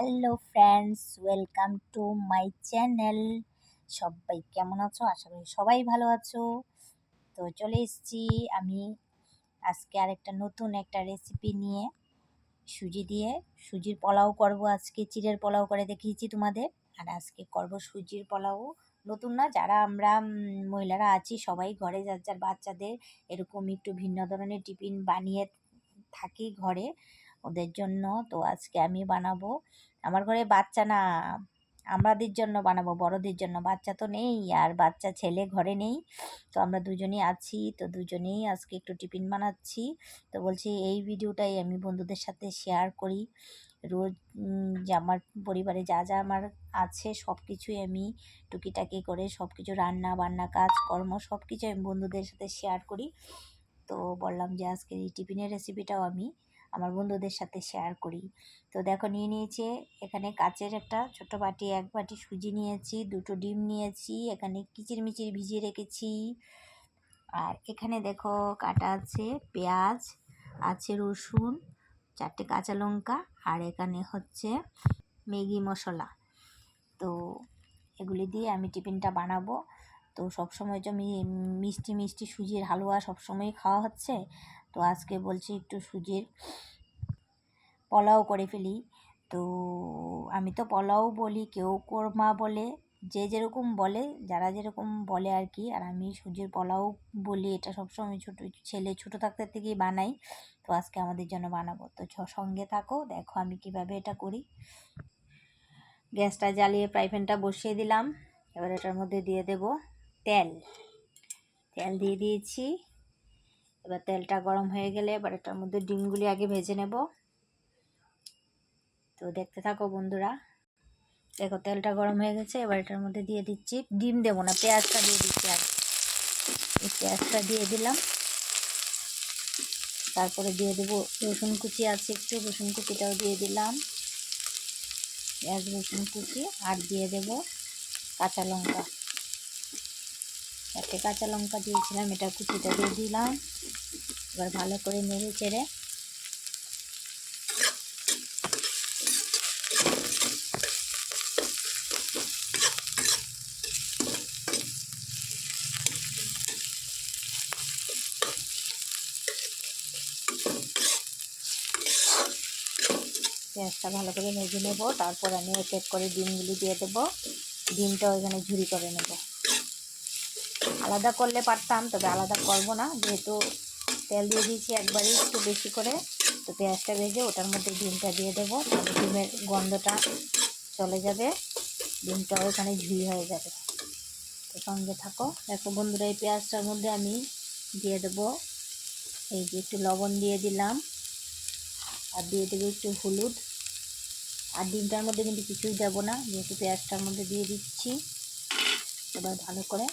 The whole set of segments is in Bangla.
Hello friends welcome to my channel সবাই কেমন আছো? আশা করি সবাই ভালো আছো। তো চলে এসেছি আমি আজকে আরেকটা নতুন একটা রেসিপি নিয়ে। সুজি দিয়ে সুজির পোলাও করব আজকে, চিড়ের পোলাও করে দেখিয়েছি তোমাদের। আর আজকে করব সুজির পোলাও। নতুন না, যারা আমরা মহিলারা আছি, সবাই ঘরে, যার যার বাচ্চাদের এরকম একটু ভিন্ন ধরনের টিফিন বানিয়ে থাকি ঘরে, ওদের জন্য। তো আজকে আমি বানাবো আমার ঘরে বাচ্চা না আমাদের জন্য বানাবো, বড়দের জন্য। বাচ্চা তো নেই আর বাচ্চা ছেলে ঘরে নেই। তো আমরা দুজনেই আছি, তো দুজনেই আজকে একটু টিফিন বানাচ্ছি। তো বলছি এই ভিডিওটাই আমি বন্ধুদের সাথে শেয়ার করি। রোজ যে আমার পরিবারে যা যা আমার আছে সব কিছুই আমি টুকিটাকি করে সব কিছু রান্না বান্না কাজ কর্ম সব কিছু আমি বন্ধুদের সাথে শেয়ার করি। তো বললাম যে আজকে এই টিফিনের রেসিপিটাও আমি আমার বন্ধুদের সাথে শেয়ার করি। তো দেখো নিয়ে নিয়েছে, এখানে কাচের একটা ছোট বাটি, এক বাটি সুজি নিয়েছি, দুটো ডিম নিয়েছি, এখানে কিচির মিচির ভিজিয়ে রেখেছি। আর এখানে দেখো কাটা আছে পেঁয়াজ, আছে রসুন, চারটে কাঁচা লঙ্কা, আর এখানে হচ্ছে ম্যাগি মশলা। তো এগুলি দিয়ে আমি টিফিনটা বানাবো। তো সবসময় তো মিষ্টি মিষ্টি সুজির হালুয়া সবসময় খাওয়া হচ্ছে। তো আজকে বলছি একটু সুজির পোলাও করে ফেলি। তো আমি তো পোলাও বলি, কেউ কোরমা বলে, যে যেরকম বলে, যারা যেরকম বলে আর কি। আর আমি সুজির পোলাও বলি, এটা সবসময় ছোটো, ছেলে ছোটো থাকতে থেকেই বানাই। তো আজকে আমাদের জন্য বানাবো। তো সঙ্গে থাকো, দেখো আমি কীভাবে এটা করি। গ্যাসটা জ্বালিয়ে ফ্রাই বসিয়ে দিলাম। এবার এটার মধ্যে দিয়ে দেব তেল। তেল দিয়ে দিয়েছি। এবার তেলটা গরম হয়ে গেলে এবার এটার মধ্যে ডিমগুলি আগে ভেজে নেব। তো দেখতে থাকো বন্ধুরা। দেখো তেলটা গরম হয়ে গেছে, এবার এটার মধ্যে দিয়ে দিচ্ছি ডিম দেবো না, পেঁয়াজটা দিয়ে দিচ্ছি আগে। পেঁয়াজটা দিয়ে দিলাম। তারপরে দিয়ে দেবো রসুন কুচি আছে একটু, রসুন কুচিটাও দিয়ে দিলাম। পেঁয়াজ, রসুন কুচি, আর দিয়ে দেবো কাঁচা লঙ্কা। একটা কাঁচা লঙ্কা দিয়েছিলাম, এটা কুচিটা দিয়ে দিলাম। এবার ভালো করে নেড়ে চেড়ে। পেঁয়াজটা ভালো করে ভেজে নেব, তারপর আমি এক এক করে ডিমগুলি দিয়ে দেবো। ডিমটাও এখানে ঝুরি করে নেব। আলাদা করলে পারতাম, তবে আলাদা করব না। যেহেতু তেল দিয়ে দিয়েছি একবারই একটু বেশি করে, তো পেঁয়াজটা ভেজে ওটার মধ্যে ডিমটা দিয়ে দেবো। তাহলে ডিমের গন্ধটা চলে যাবে ডিমটাও এখানে ঝুড়ি হয়ে যাবে। তো সঙ্গে থাকো। দেখো বন্ধুরা, এই পেঁয়াজটার মধ্যে আমি দিয়ে দেবো, এই যে একটু লবণ দিয়ে দিলাম, আর দিয়ে দেবো একটু হলুদ। আর ডিমটার মধ্যে কিন্তু কিছুই দেবো না, যেহেতু পেঁয়াজটার মধ্যে দিয়ে দিচ্ছি। এবার ভালো করে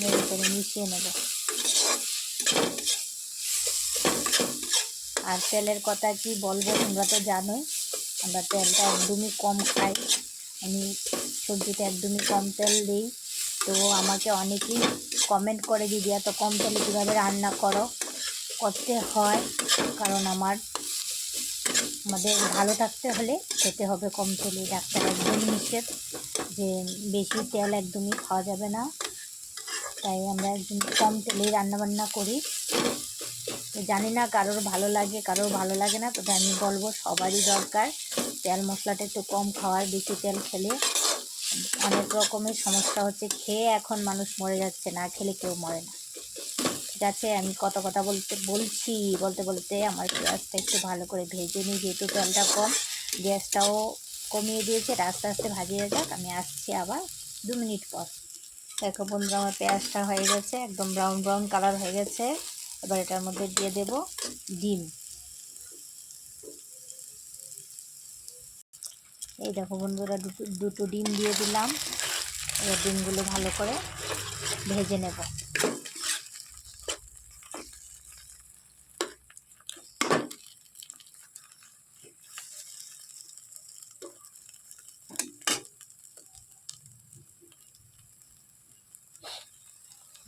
নেড়ে করে মিশিয়ে নেব। আর তেলের কথা কি বলব তোমরা তো জানোই, আমরা তেলটা একদমই কম খাই। আমি সবজিতে একদমই কম তেল দিই। তো আমাকে অনেকেই কমেন্ট করে, দিদি, এত কম তেলে কীভাবে রান্না করো? করতে হয়, কারণ আমার, আমাদের ভালো থাকতে হলে খেতে হবে কম তেলে। ডাক্তার একদম নিষেধ যে বেশি তেল একদমই খাওয়া যাবে না। তাই আমরা একদম কম তেলেই রান্নাবান্না করি। তো জানি না কারোর ভালো লাগে, কারোর ভালো লাগে না, তবে আমি বলব সবারই দরকার। তেল মশলাটা একটু কম খাওয়ার, বেশি তেল খেলে অনেক রকমের সমস্যা হচ্ছে। খেয়ে এখন মানুষ মরে যাচ্ছে না, খেলে কেউ মরে না। ঠিক আছে, আমি কত কথা বলতে, বলছি, বলতে বলতে আমার পেঁয়াজটা একটু ভালো করে ভেজে নিই, যেহেতু তেলটা কম, গ্যাসটাও কমিয়ে দিয়েছে আস্তে আস্তে ভাজিয়ে যাক, আমি আসছি আবার দু মিনিট পর। দেখো বন্ধুরা, আমার পেঁয়াজটা হয়ে গেছে, একদম ব্রাউন ব্রাউন কালার হয়ে গেছে। এবার এটার মধ্যে দিয়ে দেব ডিম। এই দেখো বন্ধুরা, দুটো দুটো ডিম দিয়ে দিলাম। এবার ডিমগুলো ভালো করে ভেজে নেব।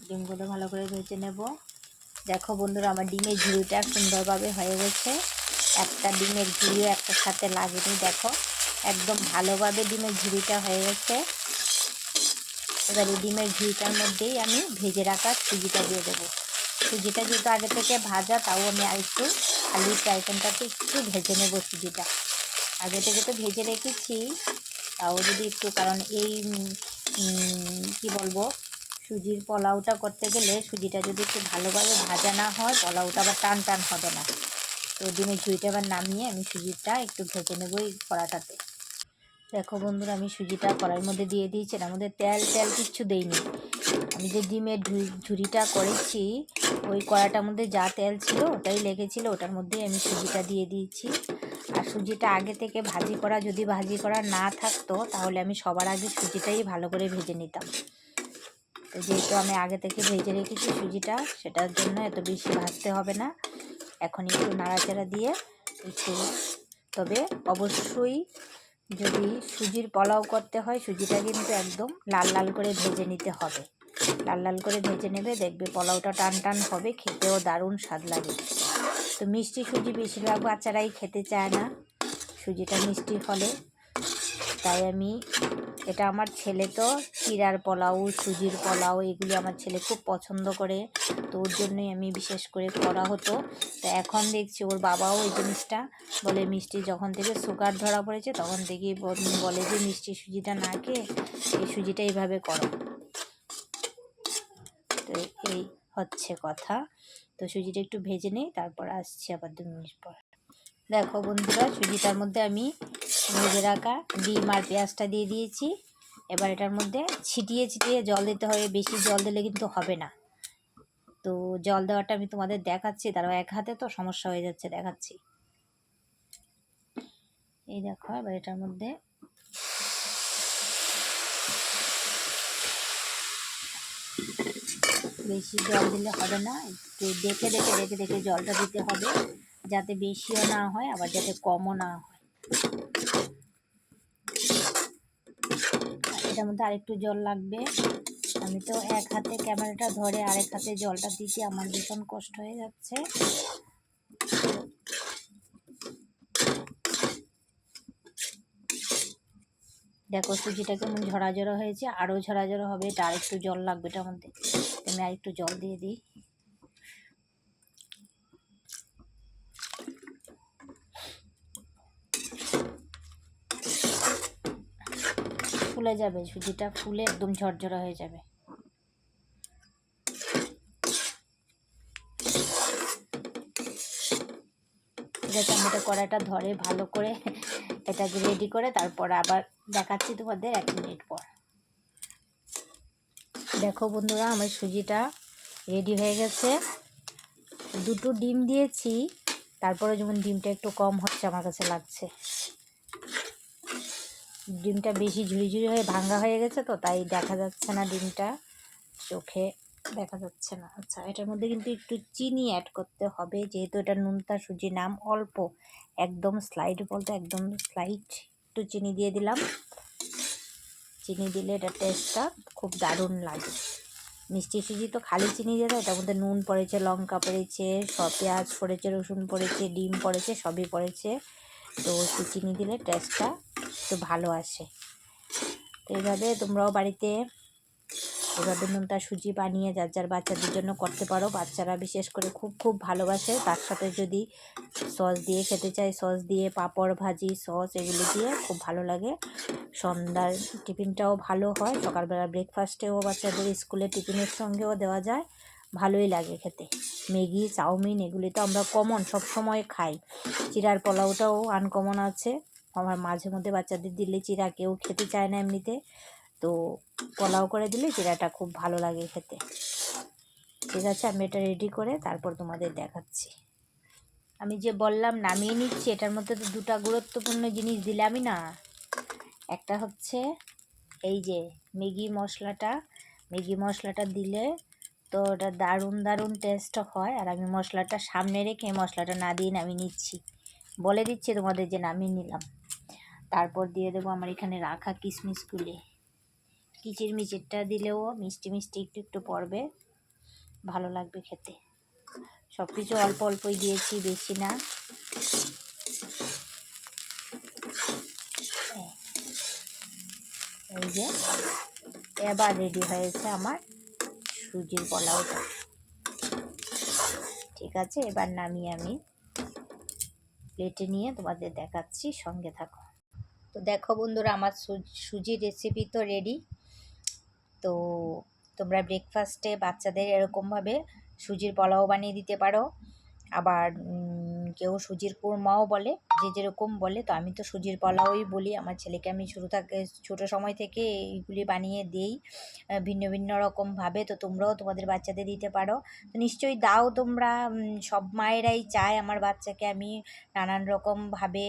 ডিমগুলো ভালো করে ভেজে নেব। দেখো বন্ধুরা, আমার ডিমের ঝুড়িটা সুন্দরভাবে হয়ে গেছে। একটা ডিমের ঝুড়িও একটা সাথে লাগেনি, দেখো। একদম ভালোভাবে ডিমের ঝুড়িটা হয়ে গেছে। এবার এই ডিমের ঝুড়িটার মধ্যেই আমি ভেজে রাখা সুজিটা দিয়ে দেবো। সুজিটা যেহেতু আগে থেকে ভাজা, তাও আমি আর একটু খালি ফ্রাই প্যানটাতে একটু ভেজে নেব সুজিটা। আগে থেকে তো ভেজে রেখেছি, তাও যদি একটু, কারণ এই কি বলব সুজির পোলাওটা করতে গেলে সুজিটা যদি একটু ভালোভাবে ভাজা না হয়, পোলাওটা আবার টান টান হবে না। তো ডিমের ঝুড়িটা আবার নামিয়ে আমি সুজিটা একটু ভেজে নেব এই কড়াটাতে। দেখো বন্ধুরা, আমি সুজিটা কড়াইয়ের মধ্যে দিয়ে দিয়েছি, এর মধ্যে তেল তেল কিচ্ছু দেইনি। আমি যে ডিমের ঝুড়িটা করেছি, ওই কড়াটার মধ্যে যা তেল ছিল ওটাই লেগেছিল, ওটার মধ্যেই আমি সুজিটা দিয়ে দিয়েছি। আর সুজিটা আগে থেকে ভাজি করা, যদি ভাজি করা না থাকতো, তাহলে আমি সবার আগে সুজিটাই ভালো করে ভেজে নিতাম। যেহেতু আমি আগে থেকে ভেজে রেখেছি সুজিটা, সেটার জন্য এত বেশি ভাজতে হবে না। এখন একটু নাড়াচাড়া দিয়ে একটু, তবে অবশ্যই যদি সুজির পোলাও করতে হয়, সুজিটা কিন্তু একদম লাল লাল করে ভেজে নিতে হবে। লাল লাল করে ভেজে নেবে, দেখবে পোলাওটা টান টান হবে, খেতেও দারুণ স্বাদ লাগে। তো মিষ্টি সুজি বেশিরভাগ বাচ্চারাই খেতে চায় না, সুজিটা মিষ্টি হলে। তাই আমি এটা আমার ছেলে তো চিরার পোলাও, সুজির পোলাও, এগুলি আমার ছেলে খুব পছন্দ করে। তো ওর জন্যই আমি বিশেষ করে করা হতো। তো এখন দেখছি ওর বাবাও এই জিনিসটা বলে, মিষ্টি যখন থেকে সুগার ধরা পড়েছে, তখন থেকে বলে যে, মিষ্টি সুজিটা না খেয়ে এই সুজিটা এইভাবে করো। তো এই হচ্ছে কথা। তো সুজিটা একটু ভেজে নিই, তারপর আসছি আবার দু মিনিট পর। দেখো বন্ধুরা, সুজিটার মধ্যে আমি ভেজে রাখা ডিম আর পেঁয়াজটা দিয়ে দিয়েছি। এবার এটার মধ্যে ছিটিয়ে ছিটিয়ে জল দিতে হবে, বেশি জল দিলে কিন্তু হবে না। তো জল দেওয়াটা আমি তোমাদের দেখাচ্ছি তারও এক হাতে তো সমস্যা হয়ে যাচ্ছে, দেখাচ্ছি। এই দেখো, এবার এটার মধ্যে বেশি জল দিলে হবে না, একটু দেখে দেখে দেখে দেখে জলটা দিতে হবে। যাতে বেশিও না হয়, আবার যাতে কমও না হয়। এটার মধ্যে আরেকটু জল লাগবে। আমি তো এক হাতে ক্যামেরাটা ধরে আরেক হাতে জলটা দিতে আমার ভীষণ কষ্ট হয়ে যাচ্ছে। দেখো, সুজিটা কেমন ঝরাঝরা হয়েছে, আরও ঝরাঝরা হবে, এটা আরেকটু জল লাগবে এটার মধ্যে। আমি আরেকটু জল দিয়ে দিই। ফুলে যাবে, সুজিটা ফুলে একদম ঝরঝরা হয়ে যাবে। যাতে আমি কড়াইটা ধরে ভালো করে এটাকে রেডি করে তারপর আবার দেখাচ্ছি তোমাদের এক মিনিট পর। দেখো বন্ধুরা, আমার সুজিটা রেডি হয়ে গেছে। দুটো ডিম দিয়েছি, তারপরে যেমন ডিমটা একটু কম হচ্ছে, আমার কাছে লাগছে। ডিমটা বেশি ঝুড়ি ঝুড়ি হয়ে ভাঙ্গা হয়ে গেছে তো, তাই দেখা যাচ্ছে না ডিমটা চোখে দেখা যাচ্ছে না। আচ্ছা এটার মধ্যে কিন্তু একটু চিনি অ্যাড করতে হবে, যেহেতু এটা নুনতা সুজি নাম, অল্প, একদম স্লাইড বলতে একদম স্লাইড একটু চিনি দিয়ে দিলাম। চিনি দিলে এটা টেস্টটা খুব দারুণ লাগে। মিষ্টি সুজি তো খালি চিনি দিয়ে দেয়, এটার মধ্যে নুন পড়েছে, লঙ্কা পড়েছে, সব পেঁয়াজ পড়েছে, রসুন পড়েছে, ডিম পড়েছে, সবই পড়েছে। তো চিনি দিলে টেস্টটা একটু ভালো আসে। তো এইভাবে তোমরাও বাড়িতে এভাবে নোনতা সুজি বানিয়ে যার যার বাচ্চাদের জন্য করতে পারো। বাচ্চারা বিশেষ করে খুব খুব ভালোবাসে। তার সাথে যদি সস দিয়ে খেতে চাই সস দিয়ে পাঁপড় ভাজি, সস এগুলো দিয়ে খুব ভালো লাগে। সন্ধ্যার টিফিনটাও ভালো হয়। সকালবেলা ব্রেকফাস্টেও বাচ্চাদের স্কুলে টিফিনের সঙ্গেও দেওয়া যায়। ভালোই লাগে খেতে। ম্যাগি, চাউমিন এগুলি তো আমরা কমন সব সময় খাই। চিরার পোলাওটাও আনকমন আছে। আমার মাঝে মধ্যে বাচ্চাদের দিলে চিরা কেউ খেতে চায় না এমনিতে। তো পোলাও করে দিলে চিরাটা খুব ভালো লাগে খেতে। ঠিক আছে, আমি এটা রেডি করে তারপর তোমাদের দেখাচ্ছি। আমি যে বললাম নামিয়ে নিচ্ছি, এটার মধ্যে তো দুটা গুরুত্বপূর্ণ জিনিস দিলামই না। একটা হচ্ছে এই যে ম্যাগি মশলাটা। ম্যাগি মশলাটা দিলে তো ওটা দারুণ দারুণ টেস্ট হয়। আর আমি মশলাটা সামনে রেখে মশলাটা না দিয়ে নামিয়ে নিচ্ছি। বলে দিচ্ছি তোমাদের যে নামিয়ে নিলাম। তারপর দিয়ে দেবো আমার এখানে রাখা কিশমিশগুলি। কিচির মিচিরটা দিলেও মিষ্টি মিষ্টি একটু একটু পড়বে। ভালো লাগবে খেতে। সব কিছু অল্প অল্পই দিয়েছি, বেশি না। এই যে, এবার রেডি হয়েছে আমার সুজির পোলাওটা। ঠিক আছে, এবার নামিয়ে আমি প্লেটে নিয়ে তোমাদের দেখাচ্ছি, সঙ্গে থাকো। তো দেখো বন্ধুরা, আমার সুজির রেসিপি তো রেডি তো তোমরা ব্রেকফাস্টে বাচ্চাদের এরকমভাবে সুজির পোলাও বানিয়ে দিতে পারো। আবার কেউ সুজির কুরমাও বলে, যে যেরকম বলে, তো আমি তো সুজির পোলাওই বলি। আমার ছেলেকে আমি শুরু থেকে, ছোটো সময় থেকে এইগুলি বানিয়ে দিই ভিন্ন ভিন্ন রকমভাবে তো তোমরাও তোমাদের বাচ্চাদের দিতে পারো। তো নিশ্চয়ই দাও তোমরা সব মায়েরাই চায় আমার বাচ্চাকে আমি নানান রকমভাবে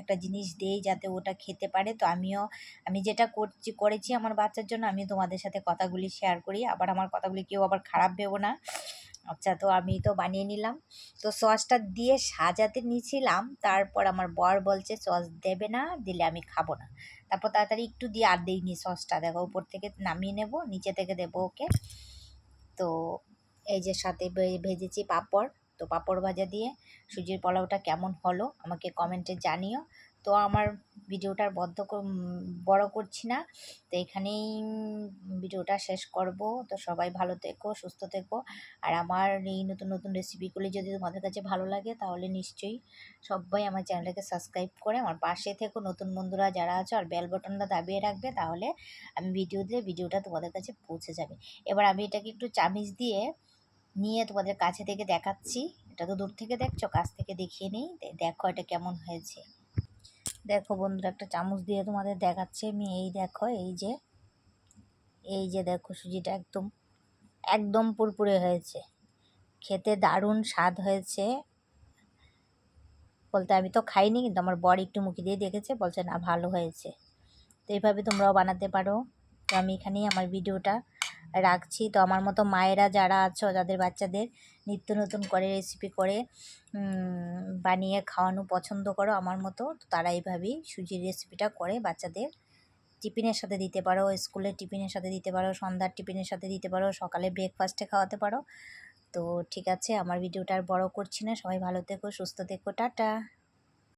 একটা জিনিস দেই যাতে ওটা খেতে পারে। তো আমিও, আমি যেটা করছি, করেছি আমার বাচ্চার জন্য আমি তোমাদের সাথে কথাগুলি শেয়ার করি। আবার আমার কথাগুলি কেউ আবার খারাপ ভেবো না। আচ্ছা তো আমি তো বানিয়ে নিলাম। তো সসটা দিয়ে সাজাতে নিয়েছিলাম। তারপর আমার বর বলছে, সস দেবে না, দিলে আমি খাব না। তারপর তাড়াতাড়ি একটু দিয়ে আর দিইনি সসটা। দেখো, উপর থেকে নামিয়ে নেব, নিচে থেকে দেবো ওকে। তো এই যে সাথে ভেজেছি পাঁপড়। তো পাঁপড় ভাজা দিয়ে সুজির পোলাওটা কেমন হলো আমাকে কমেন্টে জানিও। তো আমার ভিডিওটা আর বদ্ধ বড় করছি না। তো এখানেই ভিডিওটা শেষ করব। তো সবাই ভালো থেকো, সুস্থ থেকো। আর আমার এই নতুন নতুন রেসিপিগুলি যদি তোমাদের কাছে ভালো লাগে, তাহলে নিশ্চয়ই সবাই আমার চ্যানেলটাকে সাবস্ক্রাইব করে আমার পাশে থেকো। নতুন বন্ধুরা যারা আছো, আর বেল বাটনটা দাবিয়ে রাখবে, তাহলে আমি ভিডিও দিলে ভিডিওটা তোমাদের কাছে পৌঁছে যাবে। এবার আমি এটাকে একটু চামিচ দিয়ে নিয়ে তোমাদের কাছে থেকে দেখাচ্ছি। এটা তো দূর থেকে দেখছ, কাছ থেকে দেখিয়ে নিই। দেখো এটা কেমন হয়েছে। দেখো বন্ধুরা, একটা চামচ দিয়ে তোমাদের দেখাচ্ছি আমি। এই দেখো, এই যে এই যে দেখো সুজিটা একদম একদম পুরপুরে হয়েছে। খেতে দারুণ স্বাদ হয়েছে। বলতে আমি তো খাইনি, কিন্তু আমার বর একটু মুখে দিয়ে দেখেছে, বলছে, না, ভালো হয়েছে। তো এইভাবে তোমরাও বানাতে পারো। তো আমি এখানেই আমার ভিডিওটা রাখছি। তো আমার মতো মায়েরা যারা আছো, যাদের বাচ্চাদের নিত্য নতুন করে রেসিপি করে বানিয়ে খাওয়ানো পছন্দ করো আমার মতো, তো তারা এইভাবেই সুজির রেসিপিটা করে বাচ্চাদের। টিফিনের সাথে দিতে পারো, স্কুলের টিফিনের সাথে দিতে পারো, সন্ধ্যার টিফিনের সাথে দিতে পারো, সকালে ব্রেকফাস্টে খাওয়াতে পারো। তো ঠিক আছে, আমার ভিডিওটা আর বড় করছি না, সবাই ভালো থেকো, সুস্থ থেকো, টাটা।